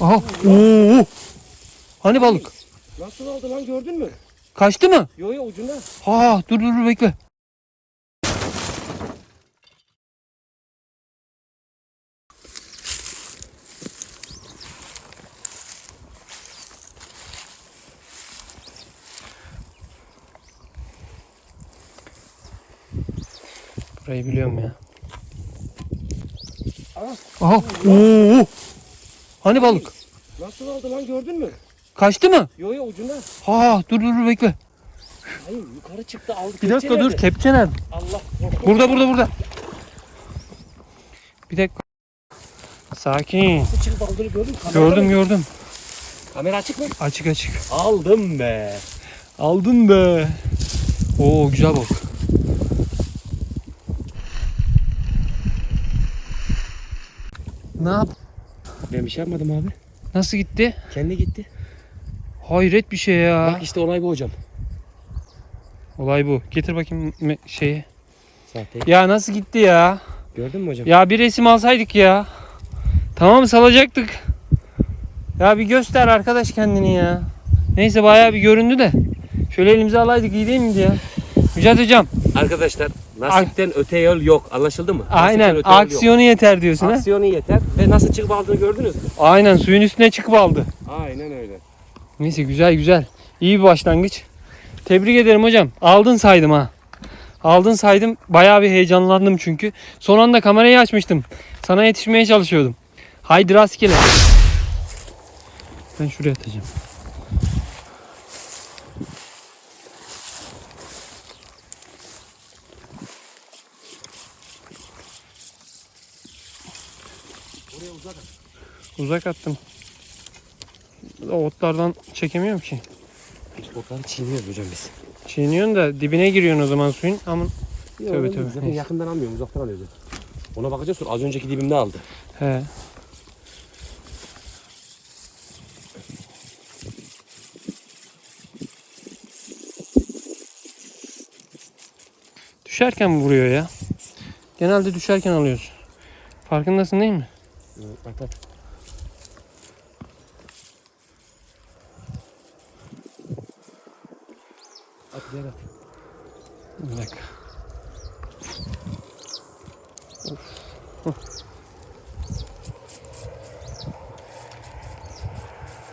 Aha. Oo. Hani balık? Nasıl aldı lan gördün mü? Kaçtı mı? Yo yo ucunda. Ha dur dur dur bekle. Burayı biliyorum ya. Aha. Oo. Hani balık? Nasıl aldı lan gördün mü? Kaçtı mı? Yo yo ucunda. Ha dur dur dur bekle. Hayır yukarı çıktı aldı. Bir dakika dur kepçe nerede? Allah. Burada burada burada. Bir dakika. Sakin. Nasıl çıktı aldığını gördün mü? Kamerada Gördüm mı? gördüm. Kamera açık mı? Açık açık. Aldım be. Aldın be. Oo güzel bak. Ne yap? Ben bir şey yapmadım abi. Nasıl gitti? Kendi gitti. Hayret bir şey ya. Bak işte olay bu hocam. Olay bu. Getir bakayım me- şeyi. Sahte. Ya nasıl gitti ya? Gördün mü hocam? Ya bir resim alsaydık ya. Tamam salacaktık. Ya bir göster arkadaş kendini ya. Neyse bayağı bir göründü de. Şöyle elimize alaydık iyi değil miydi ya? Mücahit hocam. Arkadaşlar nasipten öte yol yok. Anlaşıldı mı? Aynen öte yol yok. aksiyonu yeter diyorsun ha. Aksiyonu yeter. Ve nasıl çıkıp aldığını gördünüz mü? Aynen suyun üstüne çıkıp aldı. Aynen öyle. Neyse güzel güzel. İyi bir başlangıç. Tebrik ederim hocam. Aldın saydım ha. Aldın saydım. Bayağı bir heyecanlandım çünkü. Son anda kamerayı açmıştım. Sana yetişmeye çalışıyordum. Haydi rastgele. Ben şuraya atacağım. Uzak. Uzak attım. O otlardan çekemiyorum ki. Otları çiğniyoruz hocam biz. Çiğniyorsun da dibine giriyorsun o zaman suyun. Ama Yok, Tövbe, tövbe. Zaten yakından almıyorum uzaktan alıyoruz. Ona bakacağız sonra az önceki dibimde aldı. he. Düşerken vuruyor ya. Genelde düşerken alıyoruz. Farkındasın değil mi? At at. At diğer at. Bir dakika.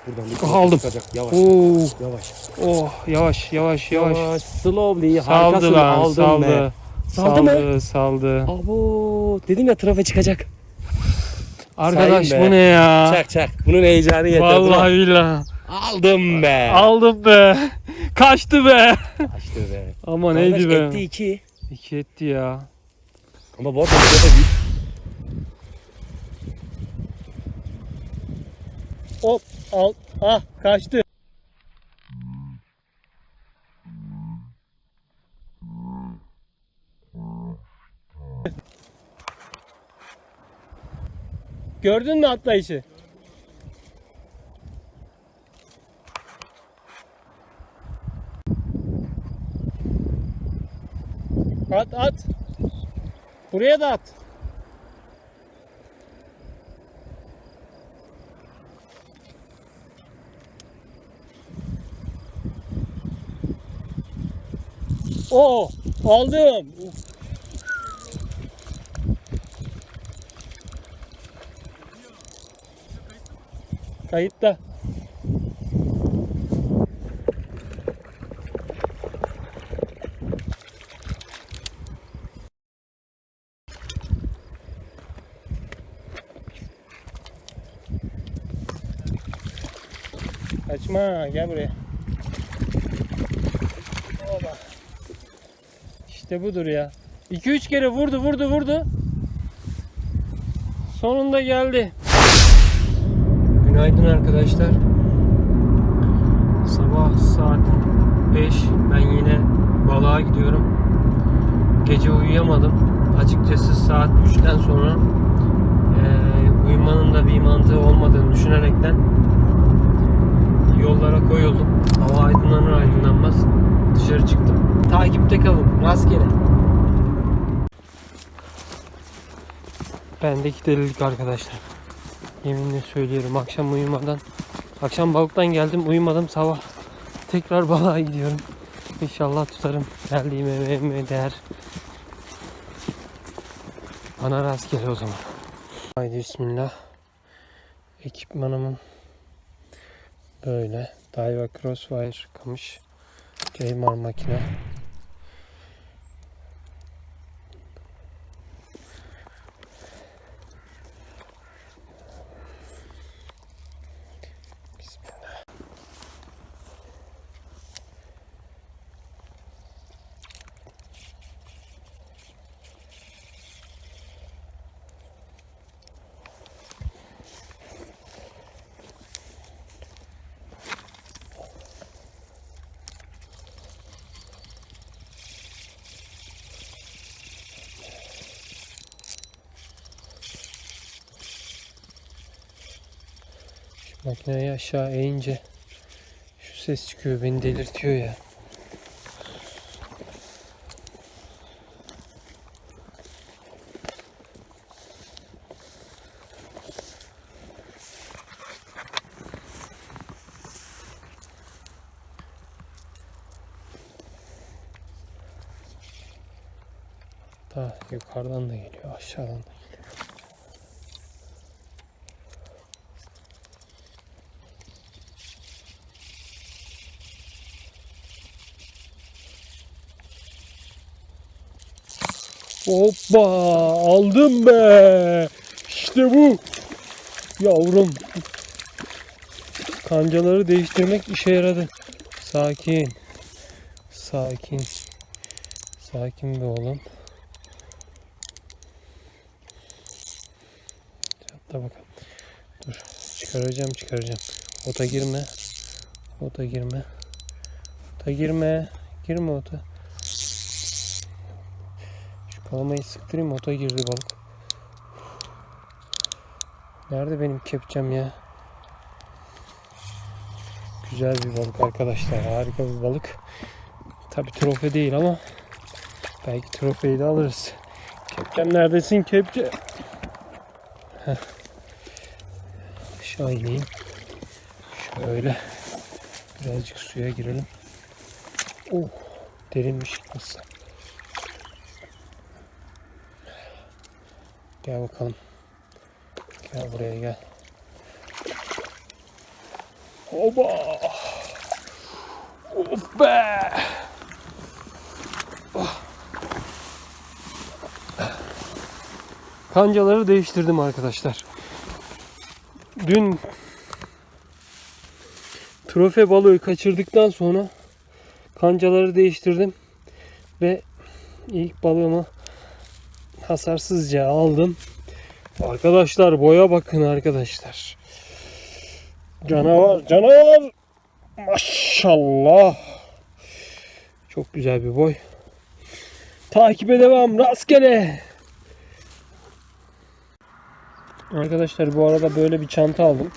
Buradan bir Aha, aldım. çıkacak. Yavaş. Oo, Yavaş. oh yavaş yavaş yavaş. Slowly. Saldı lan, Aldın saldı. be. Saldı mı? Saldı, saldı. Abo. Dedim ya trafe çıkacak. Arkadaş Sayın be. bu ne ya? Çak çak. Bunun heyecanı yeter. Vallahi billahi. Aldım be. Aldım be. Kaçtı be. Açtı be. Ama neydi be? Etti iki. İki etti ya. Ama bu arada da büyük. Hop al. Ah kaçtı. Gördün mü atlayışı? At at. Buraya da at. Oo, aldım. Kayıtta. Kaçma, gel buraya. İşte budur ya. 2-3 kere vurdu vurdu vurdu. Sonunda geldi. Günaydın arkadaşlar. Sabah saat 5. Ben yine balığa gidiyorum. Gece uyuyamadım. Açıkçası saat 3'ten sonra eee, uyumanın da bir mantığı olmadığını düşünerekten yollara koyuldum. Hava aydınlanır aydınlanmaz dışarı çıktım. Takipte kalın. Rastgele. Bendeki delilik arkadaşlar. Yeminle söylüyorum akşam uyumadan. Akşam balıktan geldim uyumadım sabah. Tekrar balığa gidiyorum. İnşallah tutarım. Geldiğim emeğime değer. Bana rastgele o zaman. Haydi bismillah. Ekipmanımın böyle. Daiwa Crossfire kamış. Ceymar makine. Makineyi aşağı eğince şu ses çıkıyor beni delirtiyor ya. Daha yukarıdan da geliyor aşağıdan da. Hoppa aldım be. İşte bu. Yavrum. Kancaları değiştirmek işe yaradı. Sakin. Sakin. Sakin be oğlum. Hatta bakalım. Dur. Çıkaracağım çıkaracağım. Ota girme. Ota girme. Ota girme. Girme ota. Kalamayı sıktırayım ota girdi balık. Nerede benim kepçem ya? Güzel bir balık arkadaşlar. Harika bir balık. Tabi trofe değil ama belki trofeyi de alırız. Kepçem neredesin kepçe? Heh. İneyim. Şöyle birazcık suya girelim. Oh, derinmiş nasıl? Gel bakalım. Gel buraya gel. Oba! Of be! Oh. Kancaları değiştirdim arkadaşlar. Dün trofe balığı kaçırdıktan sonra kancaları değiştirdim ve ilk balığımı hasarsızca aldım. Arkadaşlar boya bakın arkadaşlar. Canavar canavar. Maşallah. Çok güzel bir boy. Takibe devam rastgele. Arkadaşlar bu arada böyle bir çanta aldım.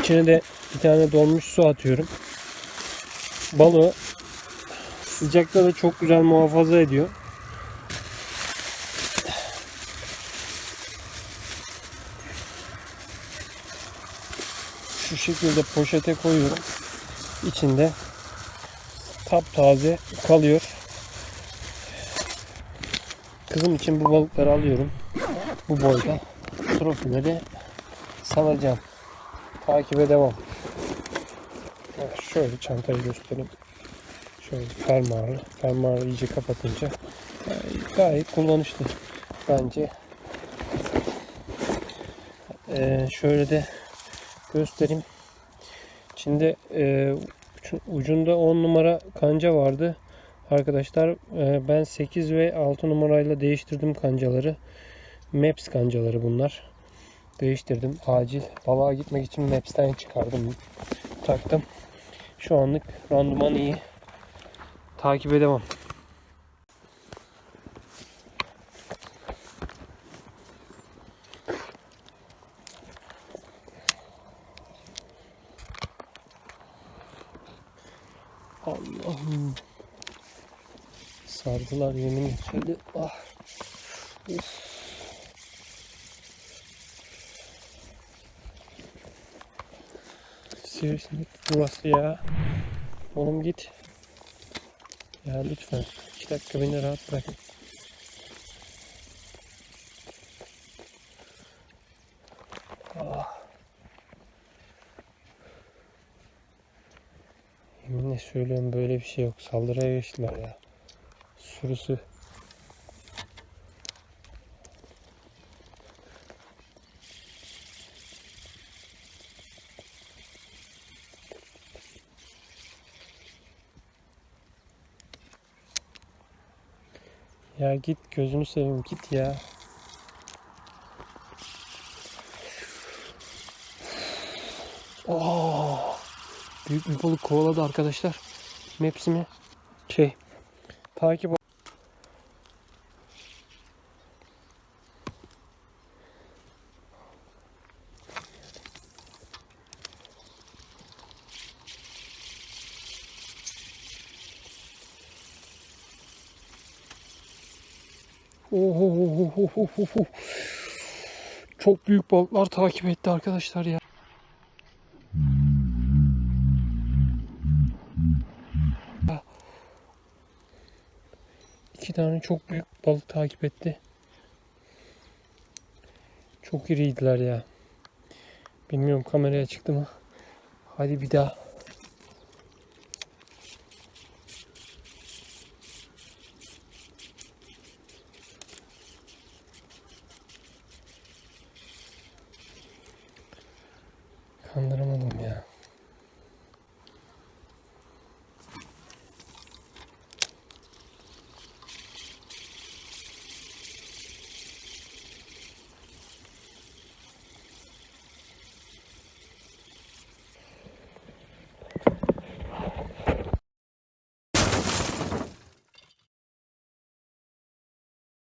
İçine de bir tane donmuş su atıyorum. Balığı sıcakta da çok güzel muhafaza ediyor. Şu şekilde poşete koyuyorum. İçinde taptaze kalıyor. Kızım için bu balıkları alıyorum. Bu boyda. Trofileri salacağım. Takibe devam. Şöyle çantayı göstereyim. Şöyle fermuarlı. Fermuarı iyice kapatınca e, gayet kullanışlı. Bence Ee, şöyle de göstereyim. İçinde e, ucu- ucunda 10 numara kanca vardı. Arkadaşlar e, ben 8 ve 6 numarayla değiştirdim kancaları. Maps kancaları bunlar. Değiştirdim. Acil balığa gitmek için Maps'ten çıkardım. Taktım. Şu anlık randıman iyi. Takibe devam. Ağlar yemin etseydi. Ah. Of. Sivrisinek burası ya. Oğlum git. Ya lütfen. 2 dakika beni rahat bırakın. Ah. Yeminle söylüyorum böyle bir şey yok. Saldırıya geçtiler ya. Sürüsü. Ya git gözünü seveyim git ya. Oo, büyük bir balık kovaladı arkadaşlar. Mepsimi şey takip Oho, Çok büyük balıklar takip etti arkadaşlar ya. İki tane çok büyük balık takip etti. Çok iriydiler ya. Bilmiyorum kameraya çıktı mı. Hadi bir daha.